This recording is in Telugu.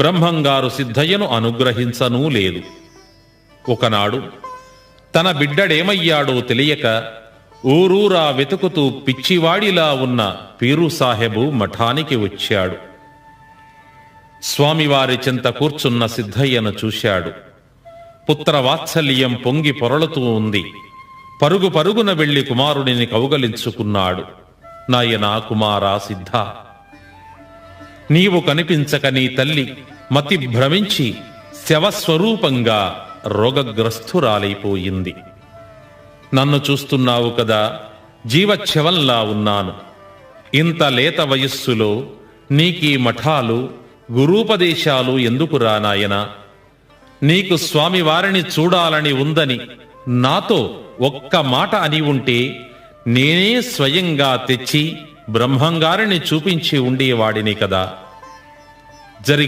బ్రహ్మంగారు సిద్ధయ్యను అనుగ్రహించనూ లేదు. ఒకనాడు తన బిడ్డడేమయ్యాడో తెలియక ఊరూరా వెతుకుతూ పిచ్చివాడిలా ఉన్న పీరు సాహెబు మఠానికి వచ్చాడు. స్వామివారి చెంత కూర్చున్న సిద్ధయ్యను చూశాడు. పుత్రవాత్సల్యం పొంగి పొరలుతూ ఉంది. పరుగు పరుగున వెళ్ళి కుమారుడిని కౌగలించుకున్నాడు. నాయనా కుమారా సిద్ధ నీవు కనిపించక నీ తల్లి మతి భ్రమించి శవస్వరూపంగా రోగగ్రస్తురాలైపోయింది. నన్ను చూస్తున్నావు కదా జీవచ్ఛవంలా ఉన్నాను. ఇంత లేత వయస్సులో నీకీ మఠాలు గురూపదేశాలు ఎందుకు రానాయనా నీకు స్వామివారిని చూడాలని ఉందని నాతో ఒక్క మాట అని ఉంటే నేనే స్వయంగా తెచ్చి బ్రహ్మంగారిని చూపించి ఉండేవాడిని కదా. జరిగి